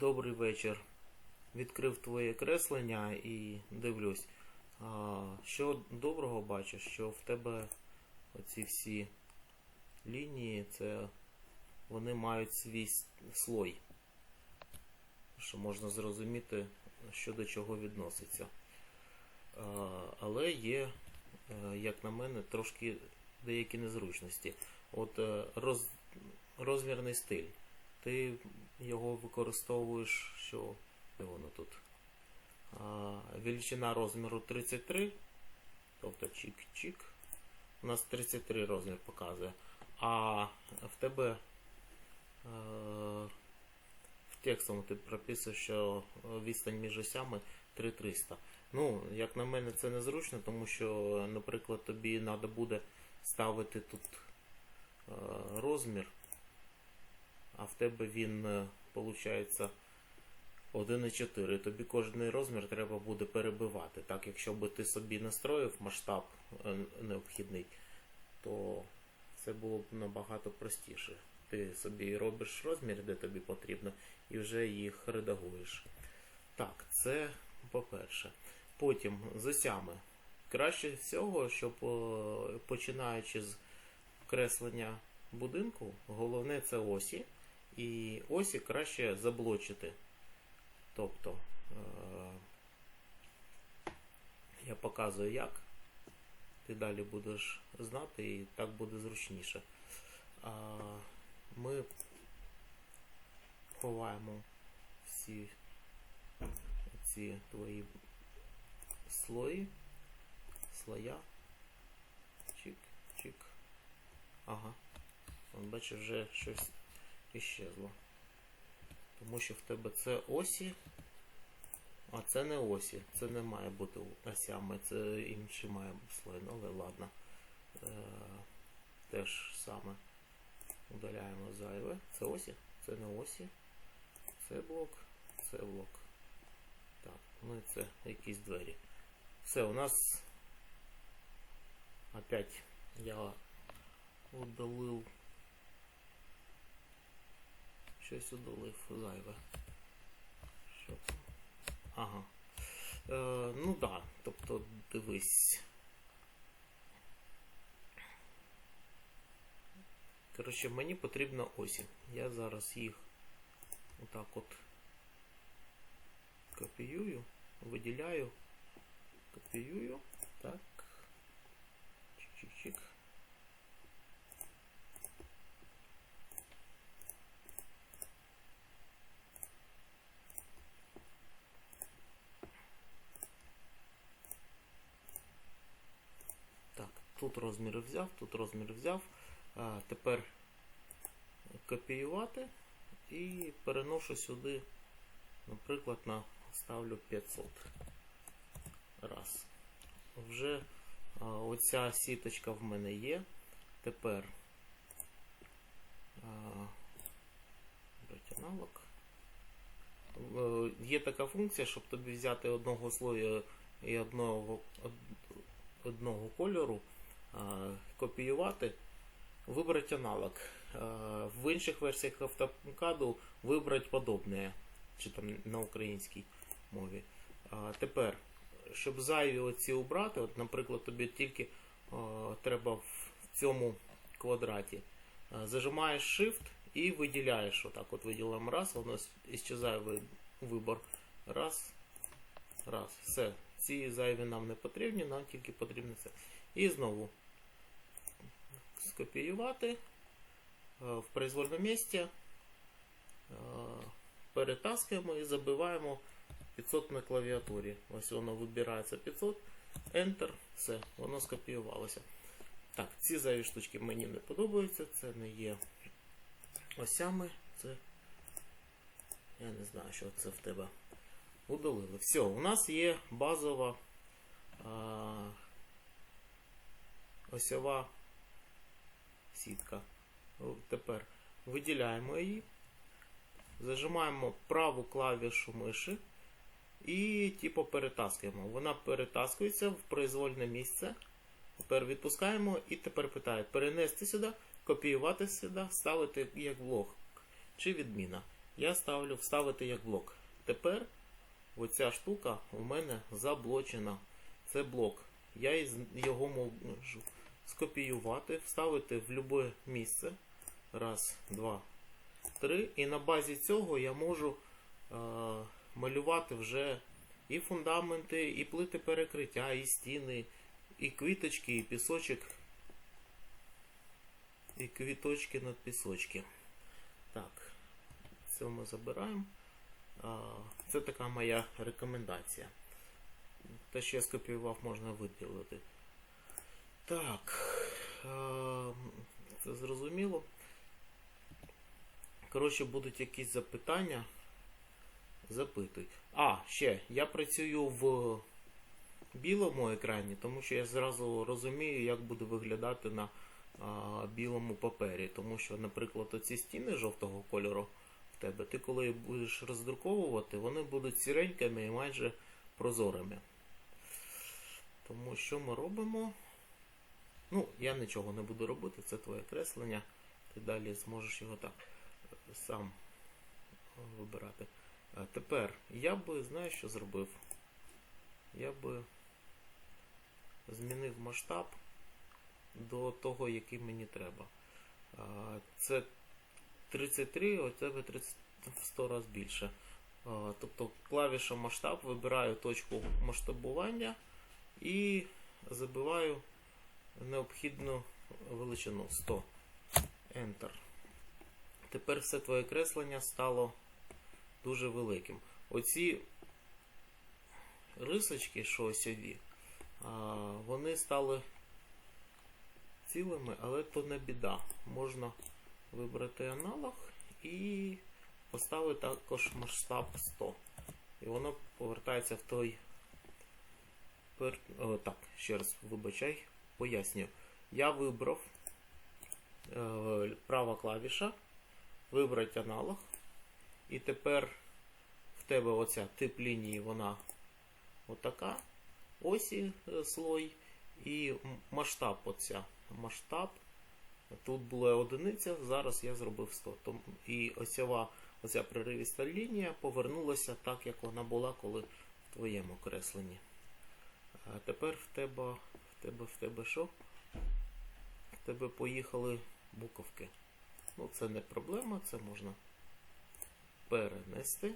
Добрий вечір. Відкрив твоє креслення і дивлюсь. Що доброго бачу, що в тебе оці всі лінії, це вони мають свій слой. Що можна зрозуміти, що до чого відноситься. Але є, е, як на мене, трошки деякі незручності. От е, роз, розмірний стиль. Ти його використовуєш, що воно тут? А, величина розміру 33, тобто чик-чик. У нас 33 розмір показує. А в тебе е, в текстом ти прописуєш, що відстань між осями 3300. Ну, як на мене, це незручно, тому що, наприклад, тобі треба буде ставити тут е, розмір, а в тебе він, виходить, 1,4. Тобі кожний розмір треба буде перебивати. Так, якщо би ти собі настроїв масштаб е, необхідний, то це було б набагато простіше. Ти собі робиш розмір, де тобі потрібно, і вже їх редагуєш. Так, це по-перше. Потім з осями. Краще всього, щоб е, починаючи з креслення будинку, головне це осі. І осі краще заблочити. Тобто е, я показую як. Ти далі будеш знати і так буде зручніше. Ми ховаємо всі ці твої слої, слоя. Чик, чик. Ага. Бачиш, вже щось іщезло. Тому що в тебе це осі, а це не осі. Це не має бути осями, це інший має бути слой. Ну, але ладно. Е, те ж саме. Удаляємо зайве. Це осі, це не осі. Це блок, це блок. Так, ну і це якісь двері. Все, у нас опять я удалив щось удалив зайве. Що там? Ага. Е, ну так, да. тобто дивись. Коротше, мені потрібно осі. Я зараз їх отак от копіюю, виділяю, копіюю. Так. Чик-чик-чик. Так, тут розміри взяв, тут розмір взяв. Тепер копіювати і переношу сюди, наприклад, на ставлю 500. Раз. Вже оця сіточка в мене є. Тепер а. Е, Є така функція, щоб тобі взяти одного слою і одного, одного кольору, копіювати, вибрати аналог. В інших версіях автокаду вибрати подобне, чи там на українській мові. Тепер, щоб зайві оці убрати, от, наприклад, тобі тільки треба в цьому квадраті. Зажимаєш Shift і виділяєш. Отак от виділимо раз, воно іщезає вибор. Раз, раз. Все. Ці зайві нам не потрібні, нам тільки потрібно це. І знову скопіювати е, в произвольному місці. е, Перетаскуємо і забиваємо 500 на клавіатурі. Ось воно вибирається 500, Enter, все, воно скопіювалося. Так, ці зайві штучки мені не подобаються, це не є осями, це. Я не знаю, що це в тебе удалили. Все, у нас є базова а, осьова сітка. Тепер виділяємо її, зажимаємо праву клавішу миші і типу перетаскуємо. Вона перетаскується в произвольне місце. Тепер відпускаємо і тепер питає перенести сюди, копіювати сюди, ставити як блок чи відміна. я ставлю вставити як блок. Тепер оця штука у мене заблочена. Це блок. Я його можу скопіювати, вставити в будь-яке місце. Раз, два, три. І на базі цього я можу е, малювати вже і фундаменти, і плити перекриття, і стіни, і квіточки, і пісочок, і квіточки над пісочки. Так, це ми забираємо. Це така моя рекомендація. Те, що я скопіював, можна виділити. Так, це зрозуміло. Коротше, будуть якісь запитання. Запитуй. А, ще, я працюю в білому екрані, тому що я зразу розумію, як буде виглядати на а, білому папері. Тому що, наприклад, оці стіни жовтого кольору в тебе, ти коли будеш роздруковувати, вони будуть сіренькими і майже прозорими. Тому що ми робимо? Ну, я нічого не буду робити, це твоє креслення. Ти далі зможеш його так е, сам вибирати. А тепер я би, знаєш, що зробив? Я би змінив масштаб до того, який мені треба. Це 33, у тебе 30 в 100 разів більше. Тобто клавіша масштаб, вибираю точку масштабування і забиваю необхідну величину 100. Enter. Тепер все твоє креслення стало дуже великим. Оці рисочки, що осьові, а, вони стали цілими, але то не біда. Можна вибрати аналог і поставити також масштаб 100. І воно повертається в той. О, так, ще раз вибачай, пояснюю. Я вибрав е, права клавіша, вибрати аналог. І тепер в тебе оця тип лінії, вона отака. Осі е, слой і масштаб оця. Масштаб. Тут була одиниця, зараз я зробив 100. Том- І осява, оця приривіста лінія повернулася так, як вона була, коли в твоєму кресленні. Тепер в тебе, тебе, в тебе що? В тебе поїхали буковки. Ну, це не проблема, це можна перенести.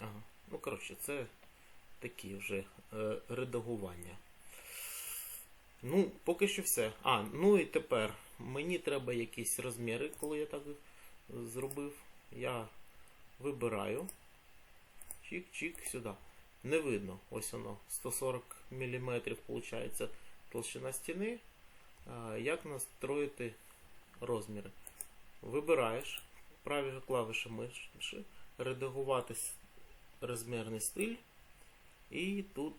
Ага. Ну, коротше, це такі вже е, редагування. Ну, поки що все. А, ну і тепер мені треба якісь розміри, коли я так зробив. Я вибираю. Чик-чик сюда. Не видно. Ось воно. 140 мм виходить толщина стіни. Як настроїти розміри? Вибираєш праві клавіші миші, редагувати розмірний стиль. І тут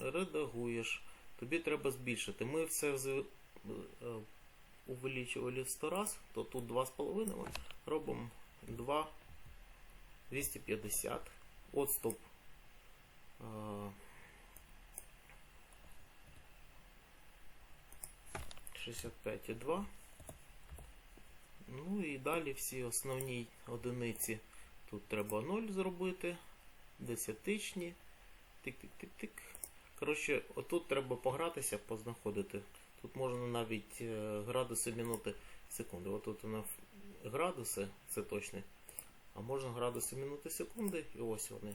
редагуєш. Тобі треба збільшити. Ми все е, увеличували 100 раз, то тут 2,5 робимо 2,250 отступ. Шістдесят п'ять і два. Ну і далі всі основні одиниці. Тут треба 0 зробити. Десятичні. Тик-тик-тик-тик. Коротше, отут треба погратися, познаходити. Тут можна навіть е, градуси, мінути, секунди. Отут у нас градуси, це точно. А можна градуси минути секунди, і ось вони.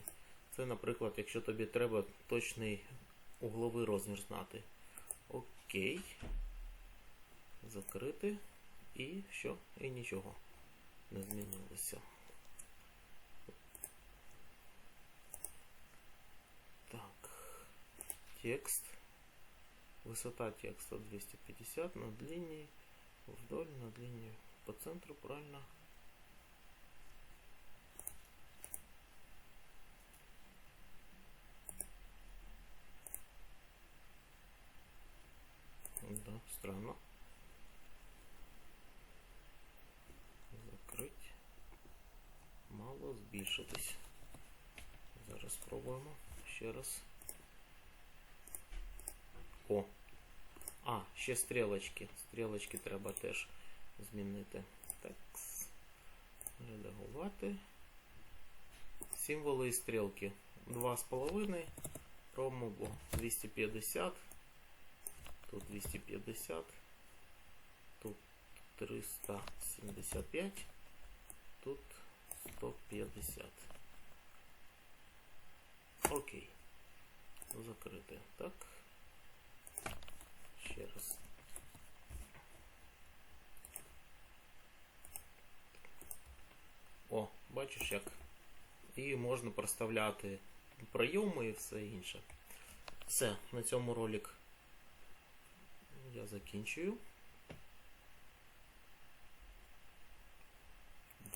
Це, наприклад, якщо тобі треба точний угловий розмір знати. Окей. Закрити. І що? І нічого не змінилося. Так. Текст. Высота текста 250 над линией. Вдоль над линией. По центру, правильно? Да, странно. Закрить. Мало збільшитись. Зараз спробуємо ще раз. О, А, ще стрілочки. Стрілочки треба теж змінити. Так. Редагувати. Символи і стрілки. 2,5. Робимо 250. Тут 250. Тут 375. Тут 150. Окей. Закрити. Так. Ще раз. О, бачиш як. І можна проставляти прийоми і все інше. Все, на цьому ролик я закінчую.